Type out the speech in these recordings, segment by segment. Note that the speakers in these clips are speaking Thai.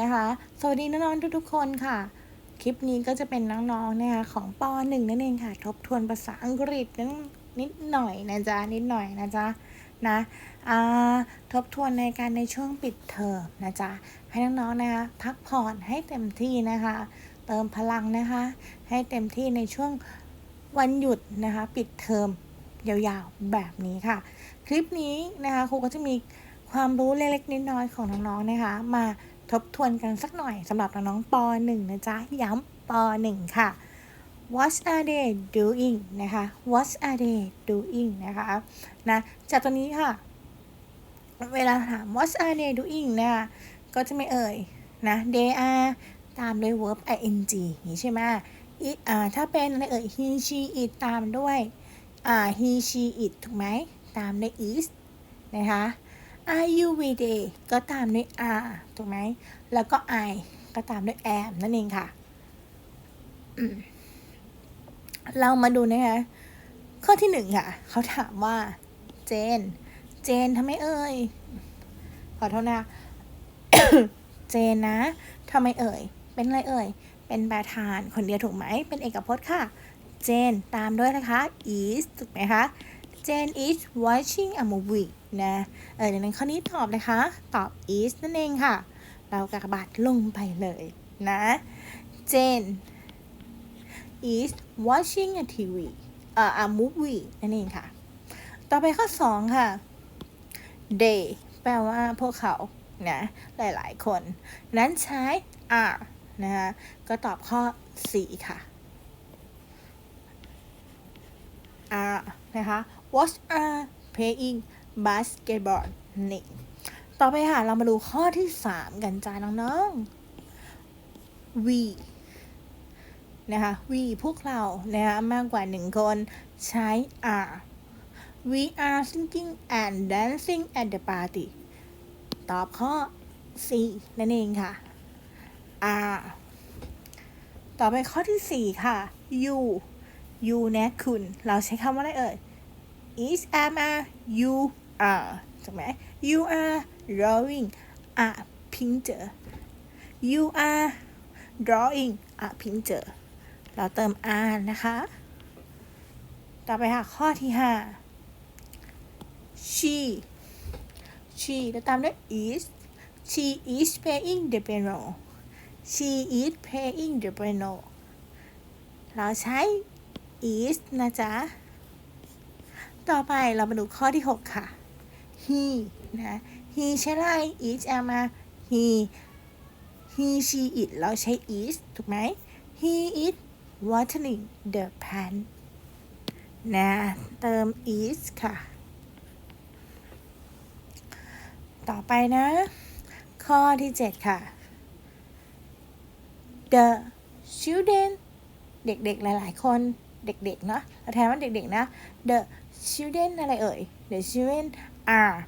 นะคะ สวัสดีน้องๆทุกๆคนค่ะ คลิปนี้ก็จะเป็นน้องๆนะคะของป .1 นั่นเองค่ะ ทบทวนภาษาอังกฤษนั้นนิดหน่อยนะจ๊ะนิดหน่อยนะจ๊ะนะทบทวนในการในช่วงปิดเทอมนะจ๊ะให้น้องๆนะคะพักผ่อนให้เต็มที่นะคะ เติมพลังนะคะ ให้เต็มที่ในช่วงวันหยุดนะคะ ปิดเทอมยาวๆแบบนี้ค่ะ คลิปนี้นะคะครูก็จะมีความรู้เล็กๆน้อยๆของน้องๆนะคะ มา ทบทวนกันสักหน่อยสำหรับน้องๆป .1 นะจ๊ะ ย้ำป .1 ค่ะ What are they doing นะคะ What are they doing นะคะนะจากตัวนี้ค่ะ เวลาถาม What are they doing นะคะก็จะไม่เอ่ยนะ they are ตามด้วย verb ing นี้ใช่ไหม it อ่าถ้าเป็นอะไรเอ่ย he she it ตามด้วยอ่า he she it ถูกไหม ตามด้วย is นะคะ are you with they ก็ตามด้วย R ถูกไหม แล้วก็ I ก็ตามด้วย am นั่นเองค่ะ เรามาดูนะคะ ข้อที่หนึ่งค่ะ เขาถามว่า เจน เจนทำไมเอ่ย ขอโทษนะ เจนนะทำไมเอ่ย เป็นอะไรเอ่ย เป็นประธานคนเดียวถูกไหม เป็นเอกพจน์ค่ะ เจนตามด้วยนะคะ is ถูกไหมคะเจน is watching a movie นะ เออดังนั้นข้อนี้ตอบนะคะ ตอบ is นั่นเองค่ะ เรากระบาดลงไปเลยนะเจน is watching a TV เอ่อ a movie นั่นเองค่ะ ต่อไปข้อ 2 ค่ะ they แปลว่าพวกเขา นะ หลายๆ คน นั้นใช้ are นะคะก็ตอบข้อ 4 ค่ะ are นะคะ what are playing basketball นี่ต่อไปค่ะ เรามาดูข้อที่ 3 กันจ้าน้องๆ we นะคะ we พวกเรานะคะมากกว่า 1 คนใช้ are we are singing and dancing at the party ตอบข้อ4นั่นเองค่ะ are ต่อไปข้อที่ 4 ค่ะ you you นี่คุณ เราใช้คำว่าอะไรเอ่ย is am are you are ถูกไหม you are drawing a picture you are drawing a picture เราเติม are นะคะ ต่อไปค่ะ ข้อที่ 5 she she แล้วตามด้วย is she is playing the piano she is playing the piano เราใช้ is นะจ๊ะ ต่อไปเรามาดูข้อที่ 6 ค่ะ he นะ he ใช้อะไร is am มา he he she it เราใช้ is ถูกไหม he is watering the plant นะเติม is ค่ะ ต่อไปนะ ข้อที่ 7 ค่ะ the children เด็กๆ หลายๆ คนเด็กๆ เนาะเราแทนว่าเด็กๆ นะ the children อะไรเอ่ย the children are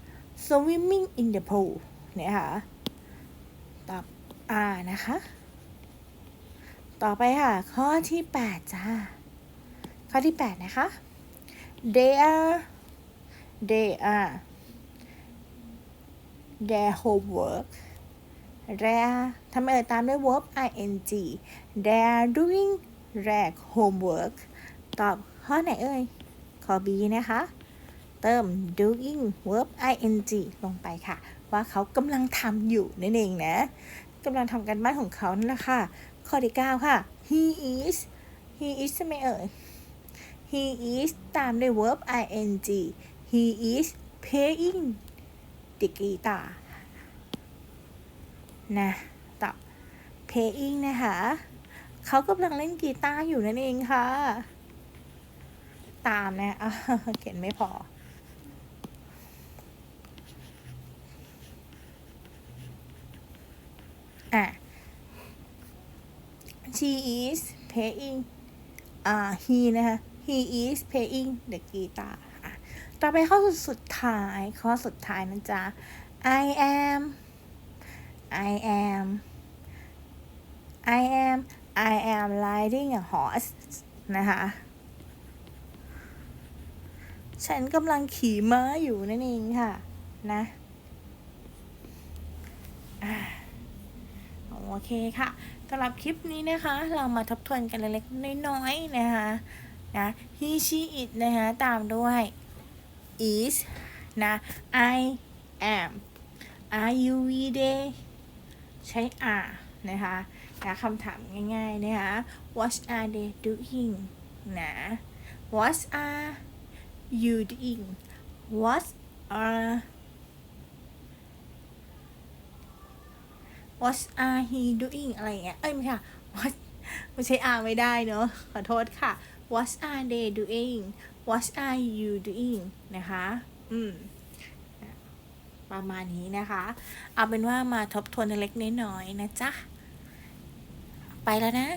swimming in the pool เนี่ยค่ะตอบ are นะคะ ต่อไปค่ะ ข้อที่ 8 จ้า ข้อที่ 8 นะคะ they are they are their homework they are ทำเอ่ยตามด้วย verb ing they are doing their homework ตอบข้อไหนเอ่ย ข้อ B นะคะ ติม doing verb ing ลงไปค่ะ ว่าเขากำลังทำอยู่นั่นเองนะกำลังทำกันบ้านของเขานั่นแหละค่ะ ข้อที่ 9 ค่ะ he is he is ใช่ไหมเอ่ย he is ตามด้วย verb ing he is playing the guitar นะต่อ playing นะคะเขากำลังเล่นกีตาร์อยู่นั่นเองค่ะ ตามนะอะเขียนไม่พอ อะ she is playing อ่า he นะคะ he is playing the guitar อะต่อไปข้อสุดท้ายข้อสุดท้ายนะจ๊ะ I am I am I am I am riding a horse นะคะฉันกำลังขี่ม้าอยู่นั่นเองค่ะ นะอ่า โอเคค่ะสำหรับคลิปนี้นะคะ เรามาทบทวนกันเล็กๆน้อยๆนะคะนะ he she it นะคะตามด้วย is นะ I am are you we they ใช้ are นะคะนะคำถามง่ายๆนะคะ what are they doing นะ what are you doing what are what are he doing อะไรเงี้ย เอ้ยไม่ใช่ค่ะ what ไม่ใช่ are ไม่ได้เนอะขอโทษค่ะ what are they doing what are you doing นะคะ อืม ประมาณนี้นะคะ เอาเป็นว่ามาทบทวนเล็กน้อยๆนะจ๊ะ ไปแล้วนะ